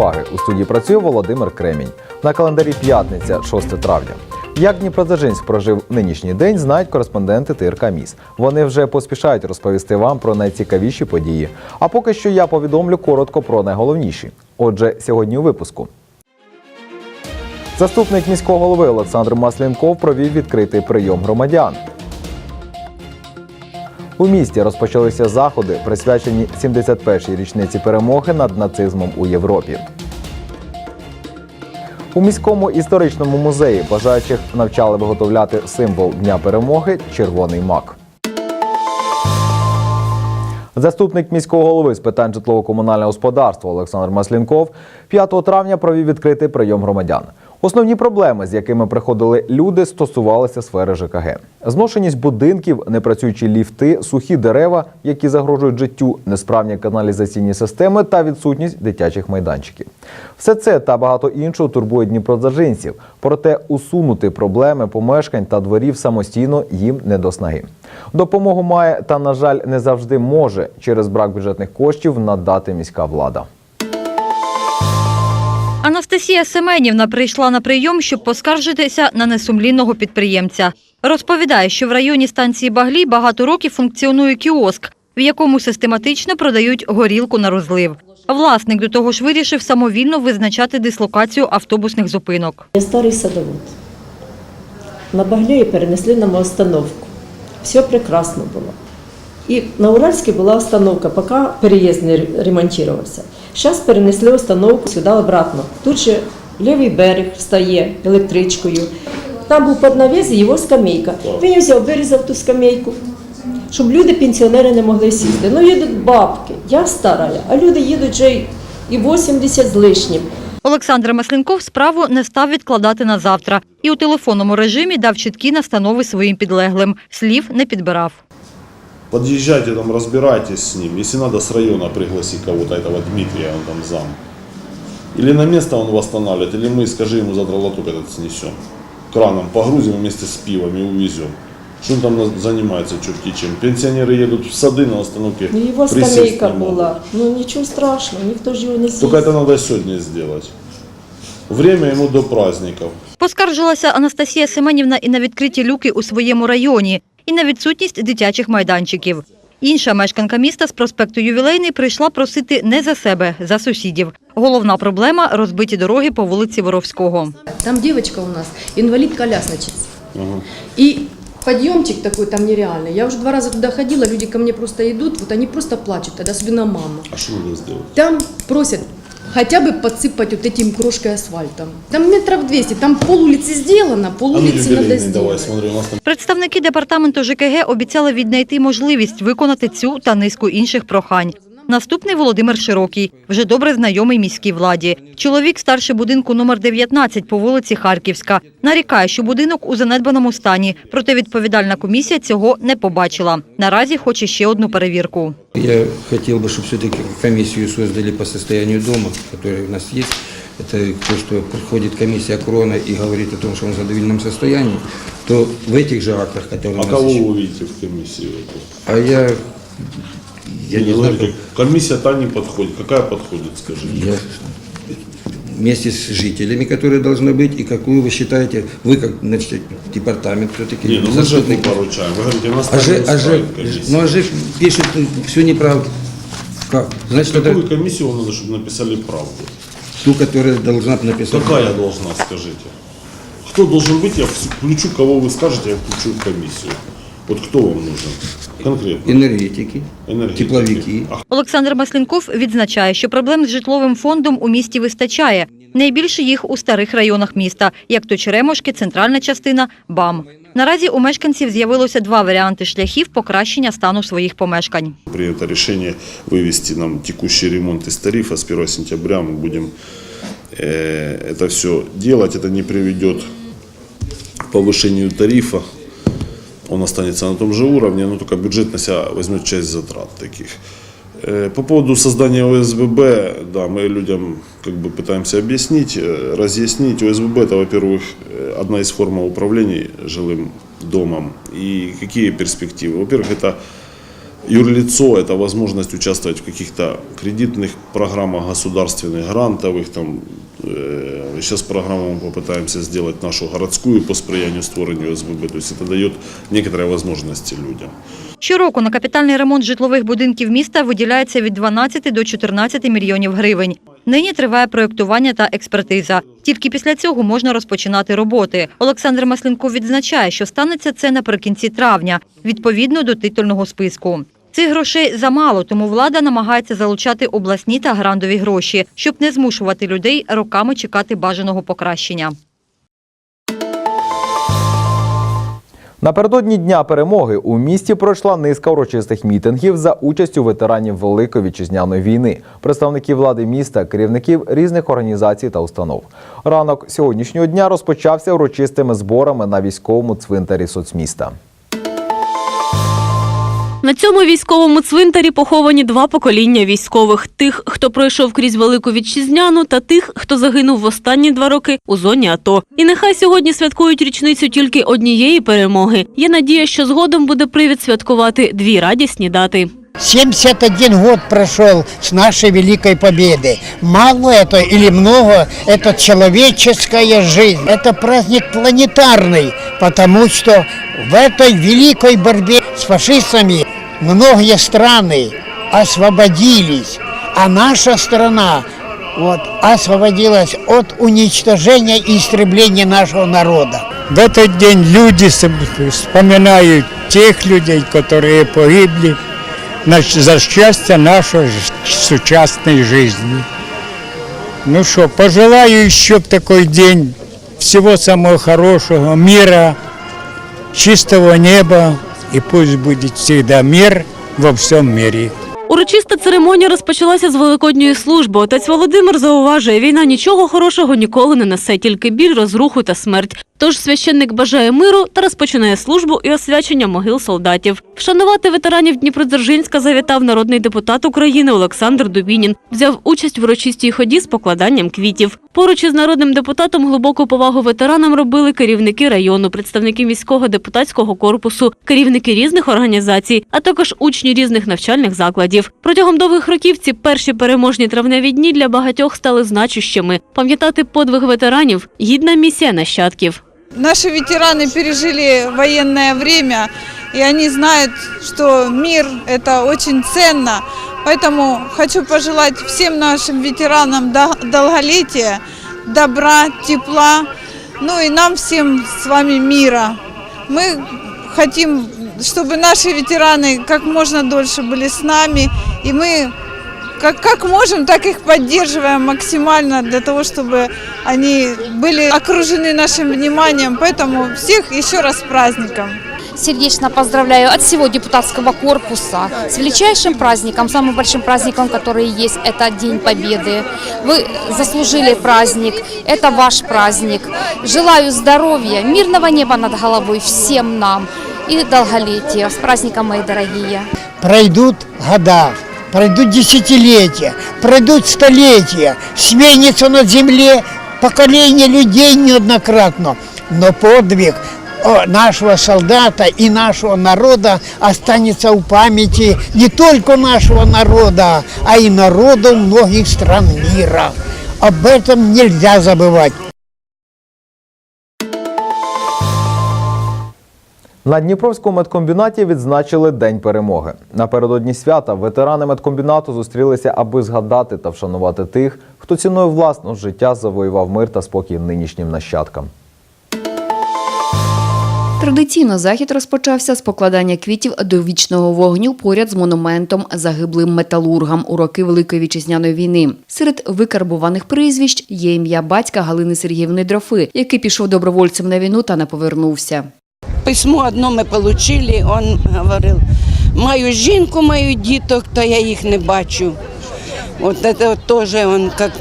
Уваги. У студії працює Володимир Кремінь. На календарі п'ятниця, 6 травня. Як Дніпродзержинськ прожив нинішній день, знають кореспонденти ТРК Міс. Вони вже поспішають розповісти вам про найцікавіші події. А поки що я повідомлю коротко про найголовніші. Отже, сьогодні у випуску. Заступник міського голови Олександр Маслінков провів відкритий прийом громадян. У місті розпочалися заходи, присвячені 71-й річниці перемоги над нацизмом у Європі. У міському історичному музеї бажаючих навчали виготовляти символ Дня перемоги червоний мак. Заступник міського голови з питань житлово-комунального господарства Олександр Маслінков 5 травня провів відкритий прийом громадян. Основні проблеми, з якими приходили люди, стосувалися сфери ЖКГ. Зношеність будинків, непрацюючі ліфти, сухі дерева, які загрожують життю, несправні каналізаційні системи та відсутність дитячих майданчиків. Все це та багато іншого турбує дніпродзержинців. Проте усунути проблеми помешкань та дворів самостійно їм не до снаги. Допомогу має та, на жаль, не завжди може через брак бюджетних коштів надати міська влада. Анастасія Семенівна прийшла на прийом, щоб поскаржитися на несумлінного підприємця. Розповідає, що в районі станції Баглі багато років функціонує кіоск, в якому систематично продають горілку на розлив. Власник до того ж вирішив самовільно визначати дислокацію автобусних зупинок. Старий садовод. На Баглеї перенесли нам остановку. Все прекрасно було. І на Уральській була остановка, поки переїзд не ремонтувався. Зараз перенесли остановку сюди обратно. Тут же лівий берег встає електричкою. Там був під навіс його скамейка. Він взяв, вирізав ту скамейку, щоб люди, пенсіонери, не могли сісти. Ну, їдуть бабки, я стара, а люди їдуть вже і 80 з лишнім. Олександр Маслінков справу не став відкладати на завтра і у телефонному режимі дав чіткі настанови своїм підлеглим. Слів не підбирав. Подъезжайте там, разбирайтесь с ним. Если надо, с района пригласи кого-то, этого Дмитрия, он там зам. Или на место он восстанавливает, или мы, скажи ему, завтра лоток этот снесем. Краном погрузим вместе с пивом и увезем. Что он там на- занимается черти чем? Пенсионеры едут в сады на остановке, Ну, його присесть скамейка не могут. була. Ну нічого страшного, ніхто ж його не з'їсть. Только это надо сегодня сделать. Время ему до праздников. Поскаржилася Анастасія Семенівна і на відкриті люки у своєму районі, і на відсутність дитячих майданчиків. Інша мешканка міста з проспекту Ювілейний прийшла просити не за себе, за сусідів. Головна проблема – розбиті дороги по вулиці Воровського. Там девочка у нас, инвалид-колясочница. И подъемчик такой там нереальный. Я уже два раза туда ходила, люди ко мне просто идут, вот они просто плачут, тогда особенно мама. А что надо сделать? Там просят хотя бы подсыпать вот этим крошкой асфальтом. Там метров 200, там пол улицы сделано, пол А ну, улицы надо юбилейный сделать. давай, смотри, у нас там Представники департаменту ЖКГ обіцяли віднайти можливість виконати цю та низку інших прохань. Наступний Володимир Широкий, вже добре знайомий міській владі. Чоловік старший будинку номер 19 по вулиці Харківська. Нарікає, що будинок у занедбаному стані, проте відповідальна комісія цього не побачила. Наразі хоче ще одну перевірку. Я хотел бы, чтобы все-таки комиссию создали по состоянию дома, который у нас есть. Это то, что приходит комиссия Крона и говорит о том, что он в задовольном состоянии, то в этих же актах, которые А у нас кого еще- вы увидите в комиссии? эту? А я, я не знаю, Говорите, комиссия та не подходит. Какая подходит, скажите? я вместе с жителями, которые должны быть, и какую вы считаете, вы как значит, департамент все-таки Не, ну мы не поручаем. Вы говорите, у нас А не а ну а же пишет всю неправду. Как? Значит, Какую это комиссию надо, чтобы написали правду? ту, которая должна написать. Какая должна, скажите? Кто должен быть, я включу, кого вы скажете, я включу в комиссию. Вот кто вам нужен? Конкретно. Энергетики, Энергетики. тепловики. А Олександр Маслінков відзначає, що проблем з житловим фондом у місті вистачає. Найбільше їх у старих районах міста, як то Черемошки, центральна частина, БАМ. Наразі у мешканців з'явилося два варіанти шляхів покращення стану своїх помешкань. принято решение вывести нам текущий ремонт из тарифа. С 1 сентября мы будем э, это все делать. Это не приведет к повышению тарифа. Он останется на том же уровне, но только бюджет на себя возьмет часть затрат таких. Э, По поводу создания ОСББ, да, мы людям как бы пытаемся объяснить, э, разъяснить. ОСББ это, во-первых, э, одна из форм управления жилым домом. И какие перспективы? Во-первых, это Юрлицо – это возможность участвовать в каких-то кредитных программах государственных, грантовых. Там, э, сейчас программу мы попытаемся сделать нашу городскую по сприянию створению СББ. То есть это дает некоторые возможности людям. Щороку на капітальний ремонт житлових будинків міста виділяється від 12 до 14 мільйонів гривень. Нині триває проєктування та експертиза. Тільки після цього можна розпочинати роботи. Олександр Маслінков відзначає, що станеться це наприкінці травня, відповідно до титульного списку. Цих грошей замало, тому влада намагається залучати обласні та грандові гроші, щоб не змушувати людей роками чекати бажаного покращення. Напередодні Дня перемоги у місті пройшла низка урочистих мітингів за участю ветеранів Великої вітчизняної війни, представників влади міста, керівників різних організацій та установ. Ранок сьогоднішнього дня розпочався урочистими зборами на військовому цвинтарі соцміста. На цьому військовому цвинтарі поховані два покоління військових: тих, хто пройшов крізь велику вітчизняну, та тих, хто загинув в останні два роки у зоні АТО. І нехай сьогодні святкують річницю тільки однієї перемоги. Є надія, що згодом буде привід святкувати дві радісні дати. 71 год прошел с нашей великой победы. Мало это или много, это человеческая жизнь. Это праздник планетарный, потому что в этой великой борьбе с фашистами многие страны освободились, а наша страна вот, освободилась от уничтожения и истребления нашего народа. В этот день люди вспоминают тех людей, которые погибли за счастье нашей ж- сучасной жизни. Ну что, пожелаю еще в такой день всего самого хорошего, мира, чистого неба, и пусть будет всегда мир во всем мире. Урочиста церемонія розпочалася з великодньої служби. Отець Володимир зауважує, війна нічого хорошого ніколи не несе, тільки біль, розруху та смерть. Тож священник бажає миру та розпочинає службу і освячення могил солдатів. Вшанувати ветеранів Дніпродзержинська завітав народний депутат України Олександр Дубінін. Взяв участь в урочистій ході з покладанням квітів. Поруч із народним депутатом глибоку повагу ветеранам робили керівники району, представники міського депутатського корпусу, керівники різних організацій, а також учні різних навчальних закладів. Протягом довгих років ці перші переможні травневі дні для багатьох стали значущими. Пам'ятати подвиг ветеранів гідна місія нащадків. Наши ветераны пережили военное время, и они знают, что мир – это очень ценно. Поэтому хочу пожелать всем нашим ветеранам до- долголетия, добра, тепла, ну и нам всем с вами мира. Мы хотим, чтобы наши ветераны как можно дольше были с нами, и мы как, как можем, так их поддерживаем максимально для того, чтобы они были окружены нашим вниманием. Поэтому всех еще раз с праздником. Сердечно поздравляю от всего депутатского корпуса с величайшим праздником, самым большим праздником, который есть, это День Победы. Вы заслужили праздник, это ваш праздник. Желаю здоровья, мирного неба над головой всем нам и долголетия. С праздником, мои дорогие! Пройдут года, пройдут десятилетия, пройдут столетия, сменится на земле поколение людей неоднократно. Но подвиг нашего солдата и нашего народа останется в памяти не только нашего народа, а и народов многих стран мира. Об этом нельзя забывать. На Дніпровському медкомбінаті відзначили День перемоги. Напередодні свята ветерани медкомбінату зустрілися, аби згадати та вшанувати тих, хто ціною власного життя завоював мир та спокій нинішнім нащадкам. Традиційно захід розпочався з покладання квітів до вічного вогню поряд з монументом загиблим металургам у роки Великої вітчизняної війни. Серед викарбуваних прізвищ є ім'я батька Галини Сергіївни Дрофи, який пішов добровольцем на війну та не повернувся Письмо одно ми отримали, він говорив, маю жінку, маю діток, то я їх не бачу. Вот это вот тоже он, как,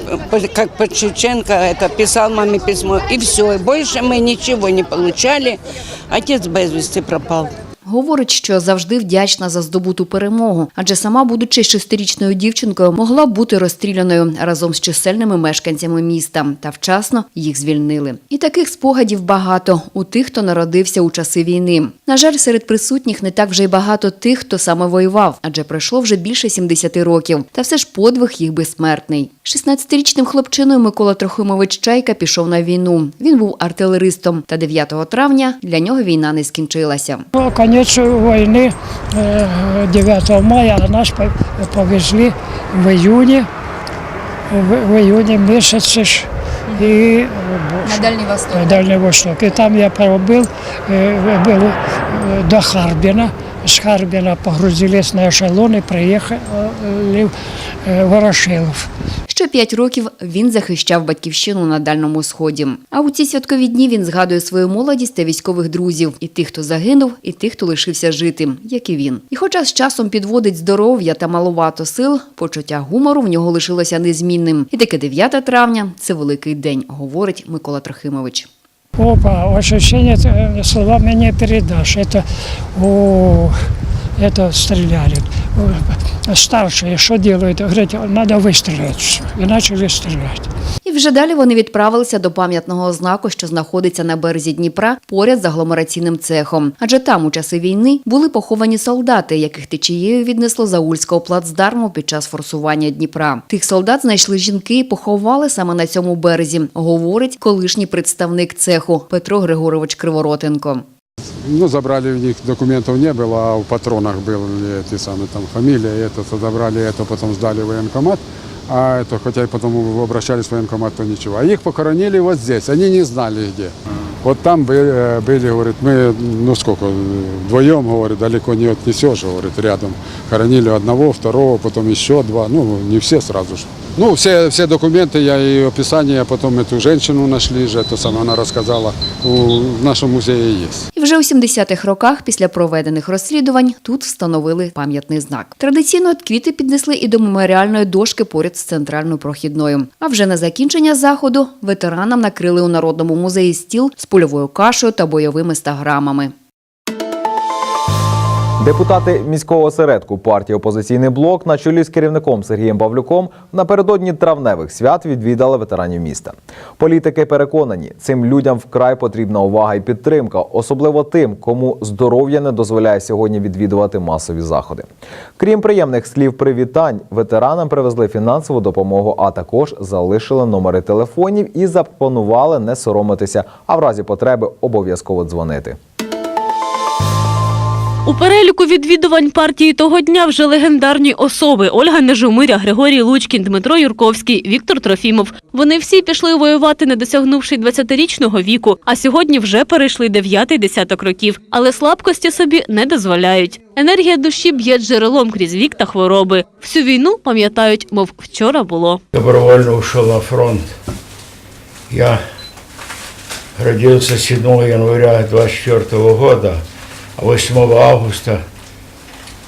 как по Шевченко, это писал маме письмо. И все, и больше мы ничего не получали. Отец без вести пропал. Говорить, що завжди вдячна за здобуту перемогу, адже сама, будучи шестирічною дівчинкою, могла б бути розстріляною разом з чисельними мешканцями міста та вчасно їх звільнили. І таких спогадів багато у тих, хто народився у часи війни. На жаль, серед присутніх не так вже й багато тих, хто саме воював, адже пройшло вже більше 70 років. Та все ж подвиг їх безсмертний. 16-річним хлопчиною Микола Трохимович Чайка пішов на війну. Він був артилеристом. Та 9 травня для нього війна не скінчилася. Ну, Конец войны э, 9 мая, а нас по- повезли в июне, в, в июне месяце ж, и На Дальній Восток. в Дальний Восток. И там я пробыл, э, был э, до Харбина. С Харбина погрузились на эшелон и приехали э, в Ворошилов. Ще п'ять років він захищав батьківщину на Дальньому Сході. А у ці святкові дні він згадує свою молодість та військових друзів, і тих, хто загинув, і тих, хто лишився жити, як і він. І хоча з часом підводить здоров'я та малувато сил, почуття гумору в нього лишилося незмінним. І таке 9 травня це великий день, говорить Микола Трохимович. Опа, ощущение слова мне не передашь. Это, о, это стреляли. Э, Старшие что делают? Говорят, надо выстрелить. И начали стрелять. І вже далі вони відправилися до пам'ятного знаку, що знаходиться на березі Дніпра поряд з агломераційним цехом. Адже там у часи війни були поховані солдати, яких течією віднесло заульського плацдарму під час форсування Дніпра. Тих солдат знайшли жінки і поховали саме на цьому березі, говорить колишній представник цеху Петро Григорович Криворотенко. Ну, забрали у них, документов не было, а в патронах были эти самые, там, фамилия, это, то забрали это, потом сдали в военкомат, а это, хотя и потом обращались в военкомат, то ничего. А их похоронили вот здесь, они не знали где. Вот там были, э, были, говорит, мы, ну сколько, э, вдвоем, говорит, далеко не отнесешь, говорит, рядом. Хоронили одного, второго, потом еще два, ну, не все сразу же. Ну, все, все документы, я и описание, потом эту женщину нашли же, это самое, она рассказала, у, в нашем музее есть. І вже у 70-х роках, після проведених розслідувань, тут встановили пам'ятний знак. Традиційно квіти піднесли і до меморіальної дошки поряд з центральною прохідною. А вже на закінчення заходу ветеранам накрили у народному музеї стіл з польовою кашею та бойовими стаграмами. Депутати міського осередку партії Опозиційний блок на чолі з керівником Сергієм Павлюком напередодні травневих свят відвідали ветеранів міста. Політики переконані, цим людям вкрай потрібна увага і підтримка, особливо тим, кому здоров'я не дозволяє сьогодні відвідувати масові заходи. Крім приємних слів привітань, ветеранам привезли фінансову допомогу, а також залишили номери телефонів і запропонували не соромитися, а в разі потреби обов'язково дзвонити. У переліку відвідувань партії того дня вже легендарні особи Ольга Нежумиря, Григорій Лучкін, Дмитро Юрковський, Віктор Трофімов. Вони всі пішли воювати, не досягнувши 20-річного віку, а сьогодні вже перейшли дев'ятий десяток років, але слабкості собі не дозволяють. Енергія душі б'є джерелом крізь вік та хвороби. Всю війну пам'ятають, мов вчора було. добровольно на фронт. Я родился 7 января 24 года, 8 августа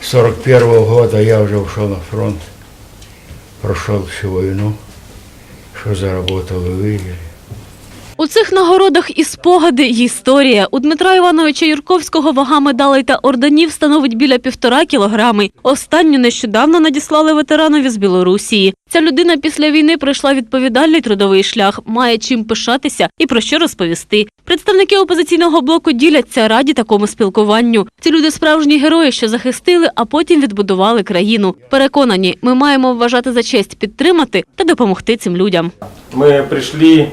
41 года я уже ушел на фронт. Прошел всю войну, что заработал, вы видели. У цих нагородах і спогади, і історія. У Дмитра Івановича Юрковського вага медалей та орденів становить біля півтора кілограми. Останню нещодавно надіслали ветеранові з Білорусії. Ця людина після війни пройшла відповідальний трудовий шлях, має чим пишатися і про що розповісти. Представники опозиційного блоку діляться раді такому спілкуванню. Ці люди справжні герої, що захистили, а потім відбудували країну. Переконані, ми маємо вважати за честь підтримати та допомогти цим людям. Мы пришли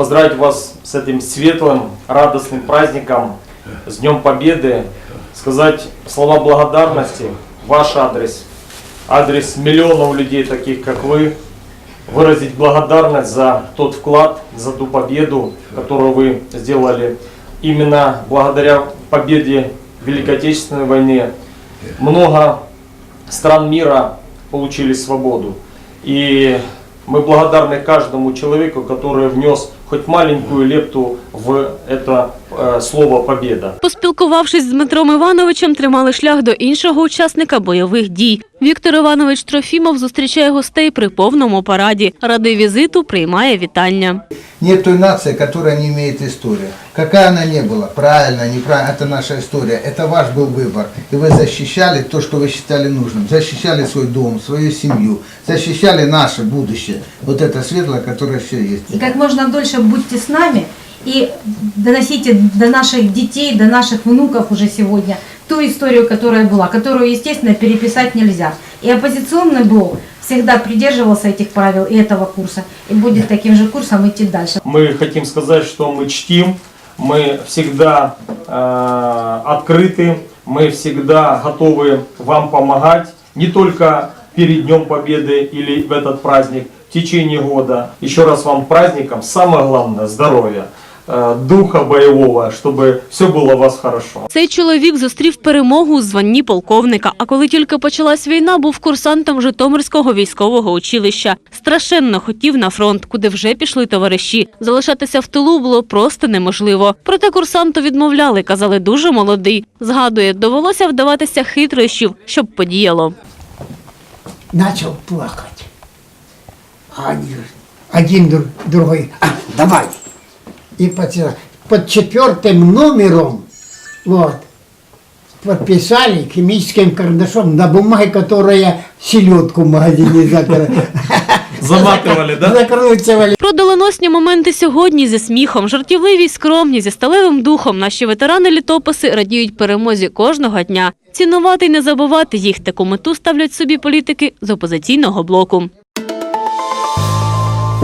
поздравить вас с этим светлым, радостным праздником, с Днем Победы, сказать слова благодарности, ваш адрес, адрес миллионов людей, таких как вы, выразить благодарность за тот вклад, за ту победу, которую вы сделали. Именно благодаря победе в Великой Отечественной войне много стран мира получили свободу. И мы благодарны каждому человеку, который внес хоть маленькую лепту в это э, слово «победа». Поспілкувавшись з Дмитром Івановичем, тримали шлях до іншого учасника бойових дій. Віктор Іванович Трофімов зустрічає гостей при повному параді. Ради візиту приймає вітання. Нет той нации, которая не имеет истории. Какая она не была, правильно, неправильно, это наша история, это ваш был выбор. И вы защищали то, что вы считали нужным. Защищали свой дом, свою семью, защищали наше будущее. Вот это светлое, которое все есть. И как можно дольше будьте с нами и доносите до наших детей, до наших внуков уже сегодня ту историю, которая была, которую, естественно, переписать нельзя. И оппозиционный блок всегда придерживался этих правил и этого курса, и будет таким же курсом идти дальше. Мы хотим сказать, что мы чтим, мы всегда э, открыты, мы всегда готовы вам помогать, не только перед Днем Победы или в этот праздник, в течение года. Еще раз вам праздником, самое главное, здоровья, э, духа боевого, чтобы все было у вас хорошо. Цей чоловік зустрів перемогу у званні полковника. А коли тільки почалась війна, був курсантом Житомирського військового училища. Страшенно хотів на фронт, куди вже пішли товариші. Залишатися в тилу було просто неможливо. Проте курсанту відмовляли, казали дуже молодий. Згадує, довелося вдаватися хитрощів, щоб подіяло. Начал плакать. А они, один друг- другой, а, давай. И под, под четвертым номером, вот, подписали химическим карандашом на бумаге, которая селедку в магазине закрыла. Заматывали, да? Закручивали. Про доленосні моменти сьогодні зі сміхом, жартівливі й скромні, зі сталевим духом наші ветерани літописи радіють перемозі кожного дня. Цінувати й не забувати їх таку мету ставлять собі політики з опозиційного блоку.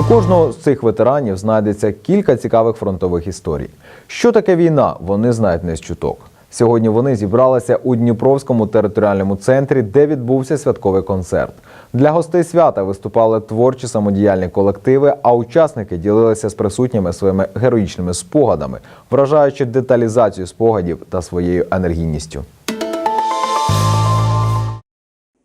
Кожного з цих ветеранів знайдеться кілька цікавих фронтових історій. Що таке війна, вони знають не з чуток. Сьогодні вони зібралися у Дніпровському територіальному центрі, де відбувся святковий концерт. Для гостей свята виступали творчі самодіяльні колективи, а учасники ділилися з присутніми своїми героїчними спогадами, вражаючи деталізацію спогадів та своєю енергійністю.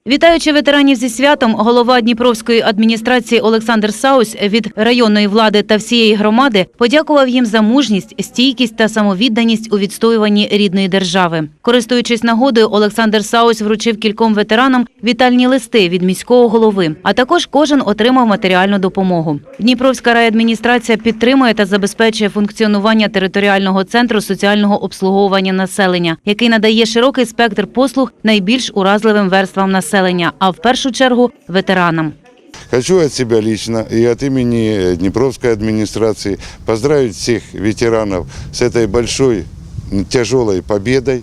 Вітаючи ветеранів зі святом, голова Дніпровської адміністрації Олександр Саус від районної влади та всієї громади подякував їм за мужність, стійкість та самовідданість у відстоюванні рідної держави. Користуючись нагодою, Олександр Саус вручив кільком ветеранам вітальні листи від міського голови. А також кожен отримав матеріальну допомогу. Дніпровська райадміністрація підтримує та забезпечує функціонування територіального центру соціального обслуговування населення, який надає широкий спектр послуг найбільш уразливим верствам населення, а в першу чергу ветеранам. Хочу от себя лично и от имени э, Днепровской администрации поздравить всех ветеранов с этой большой м, тяжелой победой,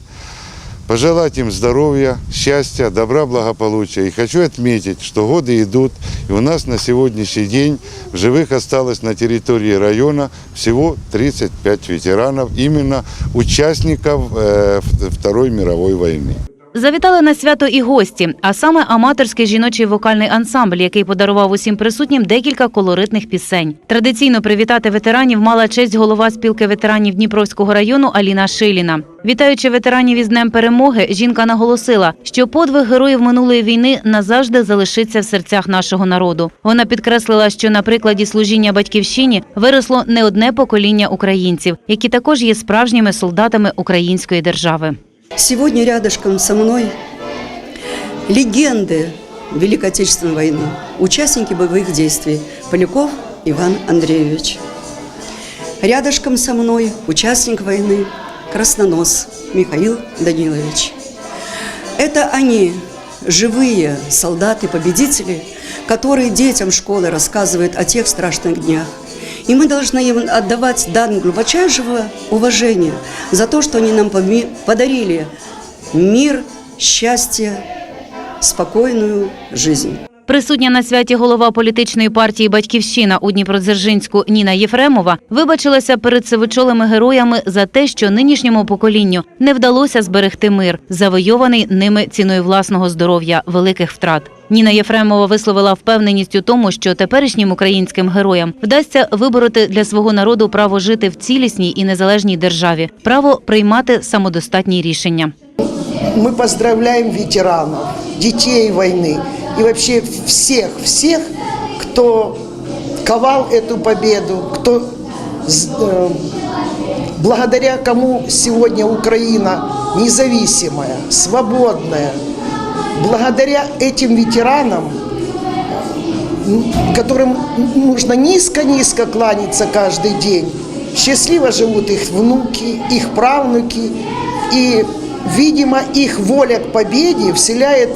пожелать им здоровья, счастья, добра, благополучия. И хочу отметить, что годы идут, и у нас на сегодняшний день в живых осталось на территории района всего 35 ветеранов, именно участников э, в- Второй мировой войны. Завітали на свято і гості, а саме аматорський жіночий вокальний ансамбль, який подарував усім присутнім декілька колоритних пісень. Традиційно привітати ветеранів мала честь голова спілки ветеранів Дніпровського району Аліна Шиліна. Вітаючи ветеранів із Днем перемоги, жінка наголосила, що подвиг героїв минулої війни назавжди залишиться в серцях нашого народу. Вона підкреслила, що на прикладі служіння батьківщині виросло не одне покоління українців, які також є справжніми солдатами української держави. Сегодня рядышком со мной легенды Великой Отечественной войны, участники боевых действий Поляков Иван Андреевич. Рядышком со мной участник войны Краснонос Михаил Данилович. Это они, живые солдаты-победители, которые детям школы рассказывают о тех страшных днях. И мы должны им отдавать дан глубочайшего уважения за то, что они нам подарили мир, счастье, спокойную жизнь. Присутня на святі голова політичної партії Батьківщина у Дніпродзержинську Ніна Єфремова вибачилася перед сивочолими героями за те, що нинішньому поколінню не вдалося зберегти мир, завойований ними ціною власного здоров'я, великих втрат. Ніна Єфремова висловила впевненість у тому, що теперішнім українським героям вдасться вибороти для свого народу право жити в цілісній і незалежній державі, право приймати самодостатні рішення. Мы поздравляем ветеранов, детей войны и вообще всех, всех, кто ковал эту победу, кто э, благодаря кому сегодня Украина независимая, свободная, благодаря этим ветеранам, которым нужно низко-низко кланяться каждый день, счастливо живут их внуки, их правнуки, и, видимо, их воля к победе вселяет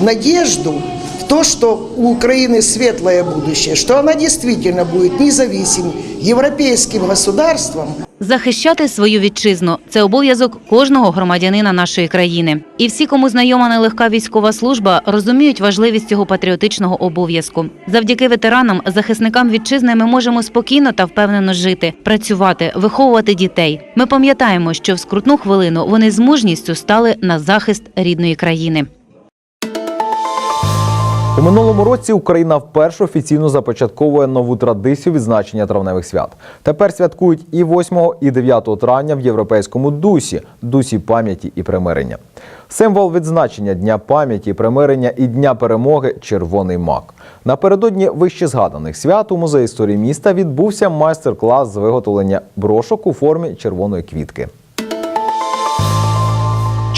надежду в то, что у Украины светлое будущее, что она действительно будет независимым европейским государством, Захищати свою вітчизну це обов'язок кожного громадянина нашої країни. І всі, кому знайома нелегка військова служба, розуміють важливість цього патріотичного обов'язку. Завдяки ветеранам, захисникам вітчизни, ми можемо спокійно та впевнено жити, працювати, виховувати дітей. Ми пам'ятаємо, що в скрутну хвилину вони з мужністю стали на захист рідної країни. У минулому році Україна вперше офіційно започатковує нову традицію відзначення травневих свят. Тепер святкують і 8 і 9 травня в європейському дусі дусі пам'яті і примирення. Символ відзначення Дня пам'яті, примирення і Дня перемоги червоний мак. Напередодні вище згаданих свят у музеї історії міста відбувся майстер-клас з виготовлення брошок у формі червоної квітки.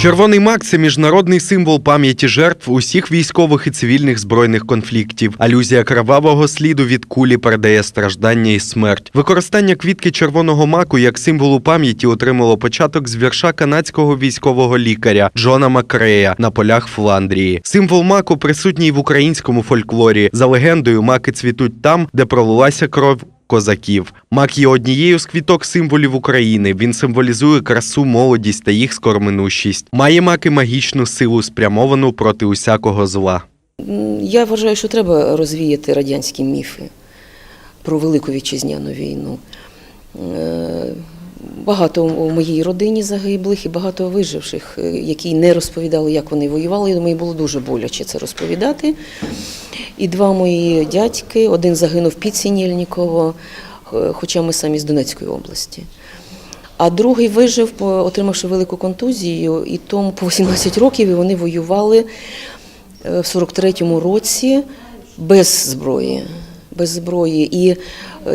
Червоний мак це міжнародний символ пам'яті жертв усіх військових і цивільних збройних конфліктів. Алюзія кровавого сліду від кулі передає страждання і смерть. Використання квітки червоного маку як символу пам'яті отримало початок з вірша канадського військового лікаря Джона Макрея на полях Фландрії. Символ маку присутній в українському фольклорі. За легендою, маки цвітуть там, де пролилася кров козаків. Мак є однією з квіток символів України. Він символізує красу, молодість та їх скороминущість. Має маки магічну силу, спрямовану проти усякого зла. Я вважаю, що треба розвіяти радянські міфи про Велику Вітчизняну війну. Багато у моїй родині загиблих і багато виживших, е, які не розповідали, як вони воювали. Я думаю, було дуже боляче це розповідати. І два мої дядьки, один загинув під Сінєльніково, е, хоча ми самі з Донецької області. А другий вижив, отримавши велику контузію, і тому по 18 років і вони воювали е, в 43-му році без зброї. Без зброї. І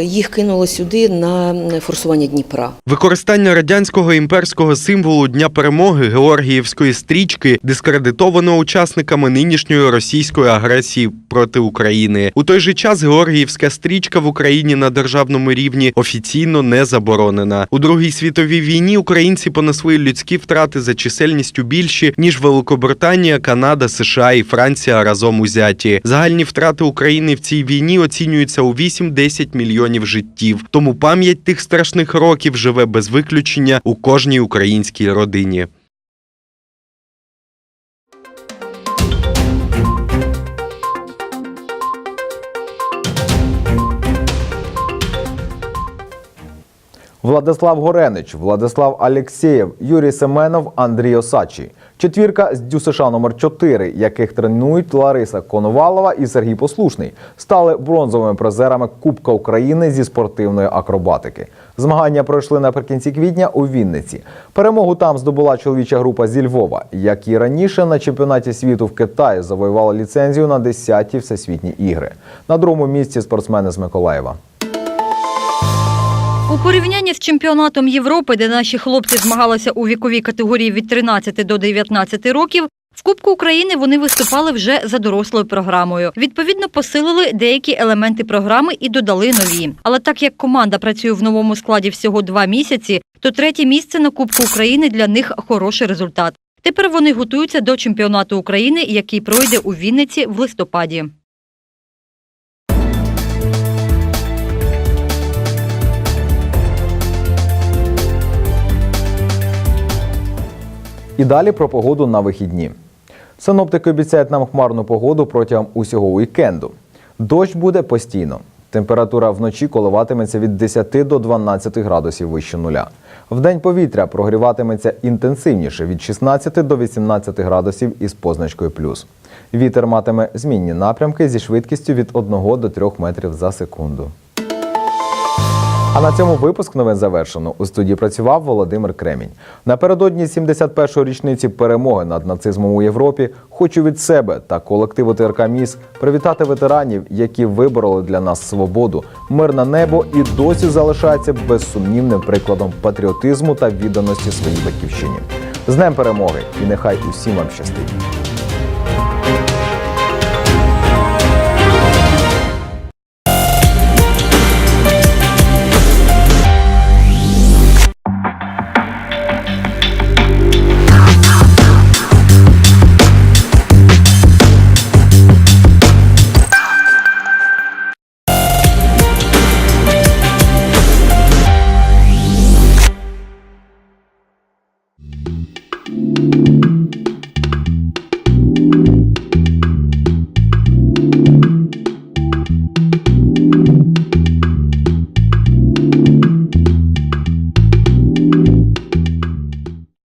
їх кинуло сюди на форсування Дніпра. Використання радянського імперського символу Дня перемоги Георгіївської стрічки дискредитовано учасниками нинішньої російської агресії проти України. У той же час Георгіївська стрічка в Україні на державному рівні офіційно не заборонена. У Другій світовій війні українці понесли людські втрати за чисельністю більші ніж Великобританія, Канада, США і Франція разом узяті. Загальні втрати України в цій війні оцінюються у 8-10 мільйонів життів. Тому пам'ять тих страшних років живе без виключення у кожній українській родині. Владислав Горенич, Владислав Алєксєєв, Юрій Семенов, Андрій Осачий. Четвірка з ДЮСШ номер 4 яких тренують Лариса Коновалова і Сергій Послушний, стали бронзовими призерами Кубка України зі спортивної акробатики. Змагання пройшли наприкінці квітня у Вінниці. Перемогу там здобула чоловіча група зі Львова, як і раніше на чемпіонаті світу в Китаї завоювала ліцензію на 10-ті всесвітні ігри. На другому місці спортсмени з Миколаєва. У порівнянні з чемпіонатом Європи, де наші хлопці змагалися у віковій категорії від 13 до 19 років, в Кубку України вони виступали вже за дорослою програмою. Відповідно, посилили деякі елементи програми і додали нові. Але так як команда працює в новому складі всього два місяці, то третє місце на Кубку України для них хороший результат. Тепер вони готуються до чемпіонату України, який пройде у Вінниці в листопаді. І далі про погоду на вихідні. Синоптики обіцяють нам хмарну погоду протягом усього уікенду. Дощ буде постійно. Температура вночі коливатиметься від 10 до 12 градусів вище нуля. Вдень повітря прогріватиметься інтенсивніше від 16 до 18 градусів із позначкою плюс. Вітер матиме змінні напрямки зі швидкістю від 1 до 3 метрів за секунду. А на цьому випуск новин завершено. У студії працював Володимир Кремінь. Напередодні 71-ї річниці перемоги над нацизмом у Європі хочу від себе та колективу ТРК МІС привітати ветеранів, які вибороли для нас свободу, мирне небо і досі залишаються безсумнівним прикладом патріотизму та відданості своїй батьківщині. З Днем перемоги! І нехай усім вам щастить!